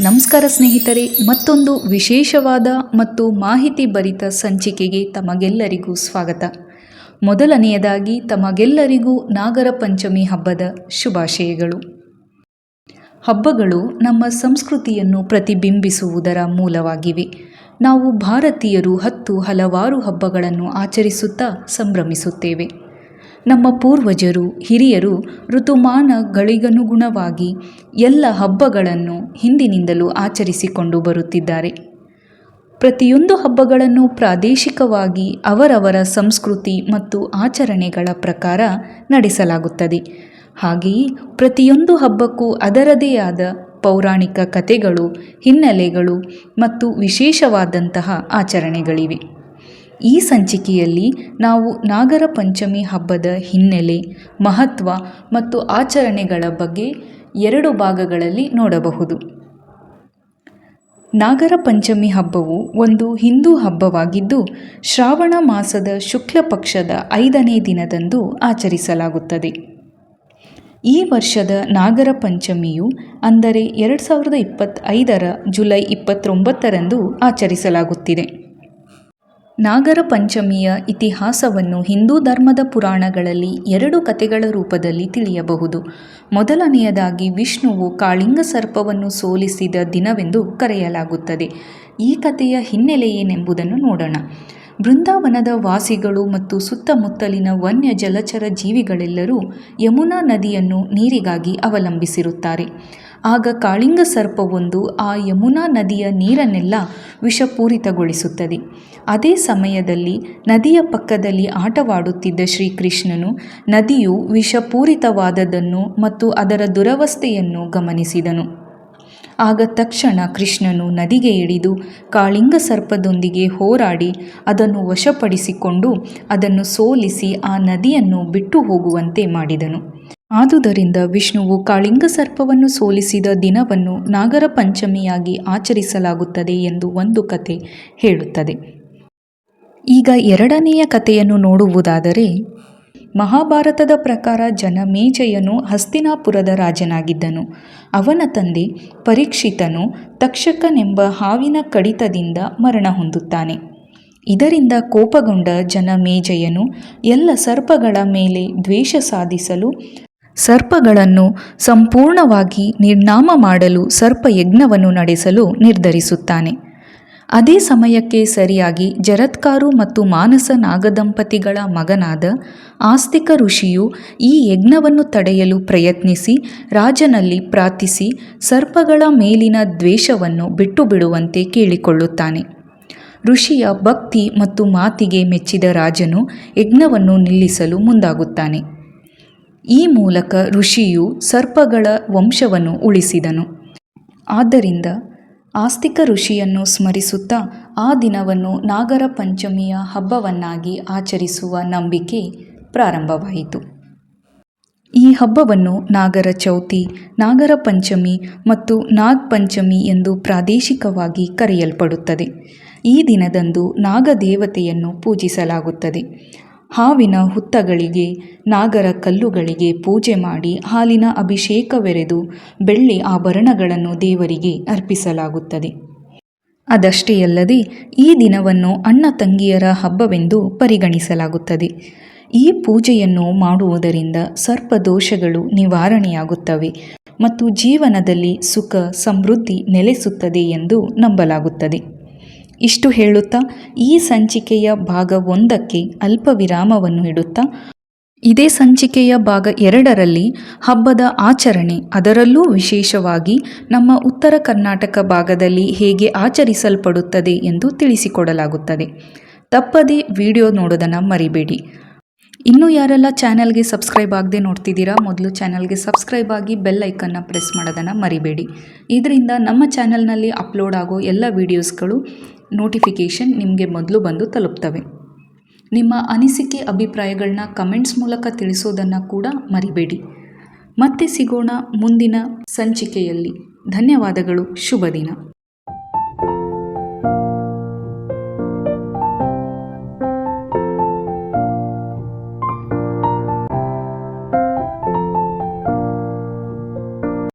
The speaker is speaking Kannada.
ನಮಸ್ಕಾರ ಸ್ನೇಹಿತರೆ, ಮತ್ತೊಂದು ವಿಶೇಷವಾದ ಮತ್ತು ಮಾಹಿತಿ ಭರಿತ ಸಂಚಿಕೆಗೆ ತಮಗೆಲ್ಲರಿಗೂ ಸ್ವಾಗತ. ಮೊದಲನೆಯದಾಗಿ ತಮಗೆಲ್ಲರಿಗೂ ನಾಗರ ಪಂಚಮಿ ಹಬ್ಬದ ಶುಭಾಶಯಗಳು. ಹಬ್ಬಗಳು ನಮ್ಮ ಸಂಸ್ಕೃತಿಯನ್ನು ಪ್ರತಿಬಿಂಬಿಸುವುದರ ಮೂಲವಾಗಿವೆ. ನಾವು ಭಾರತೀಯರು ಹತ್ತು ಹಲವಾರು ಹಬ್ಬಗಳನ್ನು ಆಚರಿಸುತ್ತಾ ಸಂಭ್ರಮಿಸುತ್ತೇವೆ. ನಮ್ಮ ಪೂರ್ವಜರು, ಹಿರಿಯರು ಋತುಮಾನಗಳಿಗನುಗುಣವಾಗಿ ಎಲ್ಲ ಹಬ್ಬಗಳನ್ನು ಹಿಂದಿನಿಂದಲೂ ಆಚರಿಸಿಕೊಂಡು ಬರುತ್ತಿದ್ದಾರೆ. ಪ್ರತಿಯೊಂದು ಹಬ್ಬಗಳನ್ನು ಪ್ರಾದೇಶಿಕವಾಗಿ ಅವರವರ ಸಂಸ್ಕೃತಿ ಮತ್ತು ಆಚರಣೆಗಳ ಪ್ರಕಾರ ನಡೆಸಲಾಗುತ್ತದೆ. ಹಾಗೆಯೇ ಪ್ರತಿಯೊಂದು ಹಬ್ಬಕ್ಕೂ ಅದರದೇ ಆದ ಪೌರಾಣಿಕ ಕಥೆಗಳು, ಹಿನ್ನೆಲೆಗಳು ಮತ್ತು ವಿಶೇಷವಾದಂತಹ ಆಚರಣೆಗಳಿವೆ. ಈ ಸಂಚಿಕೆಯಲ್ಲಿ ನಾವು ನಾಗರ ಪಂಚಮಿ ಹಬ್ಬದ ಹಿನ್ನೆಲೆ, ಮಹತ್ವ ಮತ್ತು ಆಚರಣೆಗಳ ಬಗ್ಗೆ ಎರಡು ಭಾಗಗಳಲ್ಲಿ ನೋಡಬಹುದು. ನಾಗರ ಪಂಚಮಿ ಹಬ್ಬವು ಒಂದು ಹಿಂದೂ ಹಬ್ಬವಾಗಿದ್ದು, ಶ್ರಾವಣ ಮಾಸದ ಶುಕ್ಲ ಪಕ್ಷದ ಐದನೇ ದಿನದಂದು ಆಚರಿಸಲಾಗುತ್ತದೆ. ಈ ವರ್ಷದ ನಾಗರ ಪಂಚಮಿಯು ಅಂದರೆ ಎರಡು ಸಾವಿರದ ಇಪ್ಪತ್ತೈದರ ಜುಲೈ ಇಪ್ಪತ್ತೊಂಬತ್ತರಂದು ಆಚರಿಸಲಾಗುತ್ತಿದೆ. ನಾಗರ ಪಂಚಮಿಯ ಇತಿಹಾಸವನ್ನು ಹಿಂದೂ ಧರ್ಮದ ಪುರಾಣಗಳಲ್ಲಿ ಎರಡು ಕಥೆಗಳ ರೂಪದಲ್ಲಿ ತಿಳಿಯಬಹುದು. ಮೊದಲನೆಯದಾಗಿ ವಿಷ್ಣುವು ಕಾಳಿಂಗ ಸರ್ಪವನ್ನು ಸೋಲಿಸಿದ ದಿನವೆಂದು ಕರೆಯಲಾಗುತ್ತದೆ. ಈ ಕಥೆಯ ಹಿನ್ನೆಲೆ ಏನೆಂಬುದನ್ನು ನೋಡೋಣ. ಬೃಂದಾವನದ ವಾಸಿಗಳು ಮತ್ತು ಸುತ್ತಮುತ್ತಲಿನ ವನ್ಯ ಜಲಚರ ಜೀವಿಗಳೆಲ್ಲರೂ ಯಮುನಾ ನದಿಯನ್ನು ನೀರಿಗಾಗಿ ಅವಲಂಬಿಸಿರುತ್ತಾರೆ. ಆಗ ಕಾಳಿಂಗ ಸರ್ಪವೊಂದು ಆ ಯಮುನಾ ನದಿಯ ನೀರನ್ನೆಲ್ಲ ವಿಷಪೂರಿತಗೊಳಿಸುತ್ತದೆ. ಅದೇ ಸಮಯದಲ್ಲಿ ನದಿಯ ಪಕ್ಕದಲ್ಲಿ ಆಟವಾಡುತ್ತಿದ್ದ ಶ್ರೀಕೃಷ್ಣನು ನದಿಯು ವಿಷಪೂರಿತವಾದದನ್ನು ಮತ್ತು ಅದರ ದುರವಸ್ಥೆಯನ್ನು ಗಮನಿಸಿದನು. ಆಗ ತಕ್ಷಣ ಕೃಷ್ಣನು ನದಿಗೆ ಇಳಿದು ಕಾಳಿಂಗ ಸರ್ಪದೊಂದಿಗೆ ಹೋರಾಡಿ ಅದನ್ನು ವಶಪಡಿಸಿಕೊಂಡು ಅದನ್ನು ಸೋಲಿಸಿ ಆ ನದಿಯನ್ನು ಬಿಟ್ಟು ಹೋಗುವಂತೆ ಮಾಡಿದನು. ಆದುದರಿಂದ ವಿಷ್ಣುವು ಕಾಳಿಂಗ ಸರ್ಪವನ್ನು ಸೋಲಿಸಿದ ದಿನವನ್ನು ನಾಗರ ಪಂಚಮಿಯಾಗಿ ಆಚರಿಸಲಾಗುತ್ತದೆ ಎಂದು ಒಂದು ಕತೆ ಹೇಳುತ್ತದೆ. ಈಗ ಎರಡನೆಯ ಕಥೆಯನ್ನು ನೋಡುವುದಾದರೆ ಮಹಾಭಾರತದ ಪ್ರಕಾರ ಜನಮೇಜಯನು ಹಸ್ತಿನಾಪುರದ ರಾಜನಾಗಿದ್ದನು. ಅವನ ತಂದೆ ಪರೀಕ್ಷಿತನು ತಕ್ಷಕನೆಂಬ ಹಾವಿನ ಕಡಿತದಿಂದ ಮರಣ ಹೊಂದುತ್ತಾನೆ ಇದರಿಂದ ಕೋಪಗೊಂಡ ಜನಮೇಜಯನು ಎಲ್ಲ ಸರ್ಪಗಳ ಮೇಲೆ ದ್ವೇಷ ಸಾಧಿಸಲು ಸರ್ಪಗಳನ್ನು ಸಂಪೂರ್ಣವಾಗಿ ನಿರ್ನಾಮ ಮಾಡಲು ಸರ್ಪಯಜ್ಞವನ್ನು ನಡೆಸಲು ನಿರ್ಧರಿಸುತ್ತಾನೆ. ಅದೇ ಸಮಯಕ್ಕೆ ಸರಿಯಾಗಿ ಜರತ್ಕಾರು ಮತ್ತು ಮಾನಸ ನಾಗದಂಪತಿಗಳ ಮಗನಾದ ಆಸ್ತಿಕ ಋಷಿಯು ಈ ಯಜ್ಞವನ್ನು ತಡೆಯಲು ಪ್ರಯತ್ನಿಸಿ, ರಾಜನಲ್ಲಿ ಪ್ರಾರ್ಥಿಸಿ, ಸರ್ಪಗಳ ಮೇಲಿನ ದ್ವೇಷವನ್ನು ಬಿಟ್ಟು ಬಿಡುವಂತೆ ಕೇಳಿಕೊಳ್ಳುತ್ತಾನೆ. ಋಷಿಯ ಭಕ್ತಿ ಮತ್ತು ಮಾತಿಗೆ ಮೆಚ್ಚಿದ ರಾಜನು ಯಜ್ಞವನ್ನು ನಿಲ್ಲಿಸಲು ಮುಂದಾಗುತ್ತಾನೆ. ಈ ಮೂಲಕ ಋಷಿಯು ಸರ್ಪಗಳ ವಂಶವನ್ನು ಉಳಿಸಿದನು. ಆದ್ದರಿಂದ ಆಸ್ತಿಕ ಋಷಿಯನ್ನು ಸ್ಮರಿಸುತ್ತಾ ಆ ದಿನವನ್ನು ನಾಗರ ಪಂಚಮಿಯ ಹಬ್ಬವನ್ನಾಗಿ ಆಚರಿಸುವ ನಂಬಿಕೆ ಪ್ರಾರಂಭವಾಯಿತು. ಈ ಹಬ್ಬವನ್ನು ನಾಗರ ಚೌತಿ, ನಾಗರ ಪಂಚಮಿ ಮತ್ತು ನಾಗ್ ಪಂಚಮಿ ಎಂದು ಪ್ರಾದೇಶಿಕವಾಗಿ ಕರೆಯಲ್ಪಡುತ್ತದೆ. ಈ ದಿನದಂದು ನಾಗದೇವತೆಯನ್ನು ಪೂಜಿಸಲಾಗುತ್ತದೆ. ಹಾವಿನ ಹುತ್ತಗಳಿಗೆ, ನಾಗರ ಕಲ್ಲುಗಳಿಗೆ ಪೂಜೆ ಮಾಡಿ ಹಾಲಿನ ಅಭಿಷೇಕವೆರೆದು ಬೆಳ್ಳಿ ಆಭರಣಗಳನ್ನು ದೇವರಿಗೆ ಅರ್ಪಿಸಲಾಗುತ್ತದೆ. ಅದಷ್ಟೇ ಅಲ್ಲದೆ ಈ ದಿನವನ್ನು ಅಣ್ಣ ತಂಗಿಯರ ಹಬ್ಬವೆಂದು ಪರಿಗಣಿಸಲಾಗುತ್ತದೆ. ಈ ಪೂಜೆಯನ್ನು ಮಾಡುವುದರಿಂದ ಸರ್ಪದೋಷಗಳು ನಿವಾರಣೆಯಾಗುತ್ತವೆ ಮತ್ತು ಜೀವನದಲ್ಲಿ ಸುಖ, ಸಮೃದ್ಧಿ ನೆಲೆಸುತ್ತದೆ ಎಂದು ನಂಬಲಾಗುತ್ತದೆ. ಇಷ್ಟು ಹೇಳುತ್ತಾ, ಈ ಸಂಚಿಕೆಯ ಭಾಗ ಒಂದಕ್ಕೆ ಅಲ್ಪ ವಿರಾಮವನ್ನು ಇಡುತ್ತಾ? ಇದೇ ಸಂಚಿಕೆಯ ಭಾಗ ಎರಡರಲ್ಲಿ ಹಬ್ಬದ ಆಚರಣೆ, ಅದರಲ್ಲೂ ವಿಶೇಷವಾಗಿ ನಮ್ಮ ಉತ್ತರ ಕರ್ನಾಟಕ ಭಾಗದಲ್ಲಿ ಹೇಗೆ ಆಚರಿಸಲ್ಪಡುತ್ತದೆ ಎಂದು ತಿಳಿಸಿಕೊಡಲಾಗುತ್ತದೆ. ತಪ್ಪದೇ ವಿಡಿಯೋ ನೋಡೋದನ್ನು ಮರಿಬೇಡಿ. ಇನ್ನೂ ಯಾರೆಲ್ಲ ಚಾನಲ್ಗೆ ಸಬ್ಸ್ಕ್ರೈಬ್ ಆಗದೆ ನೋಡ್ತಿದ್ದೀರಾ, ಮೊದಲು ಚಾನಲ್ಗೆ ಸಬ್ಸ್ಕ್ರೈಬ್ ಆಗಿ ಬೆಲ್ ಐಕನ್ನ ಪ್ರೆಸ್ ಮಾಡೋದನ್ನು ಮರಿಬೇಡಿ. ಇದರಿಂದ ನಮ್ಮ ಚಾನಲ್ನಲ್ಲಿ ಅಪ್ಲೋಡ್ ಆಗೋ ಎಲ್ಲ ವೀಡಿಯೋಸ್ಗಳು ನೋಟಿಫಿಕೇಷನ್ ನಿಮಗೆ ಮೊದಲು ಬಂದು ತಲುಪ್ತವೆ. ನಿಮ್ಮ ಅನಿಸಿಕೆ ಅಭಿಪ್ರಾಯಗಳನ್ನ ಕಮೆಂಟ್ಸ್ ಮೂಲಕ ತಿಳಿಸೋದನ್ನು ಕೂಡ ಮರಿಬೇಡಿ. ಮತ್ತೆ ಸಿಗೋಣ ಮುಂದಿನ ಸಂಚಿಕೆಯಲ್ಲಿ. ಧನ್ಯವಾದಗಳು, ಶುಭ ದಿನ.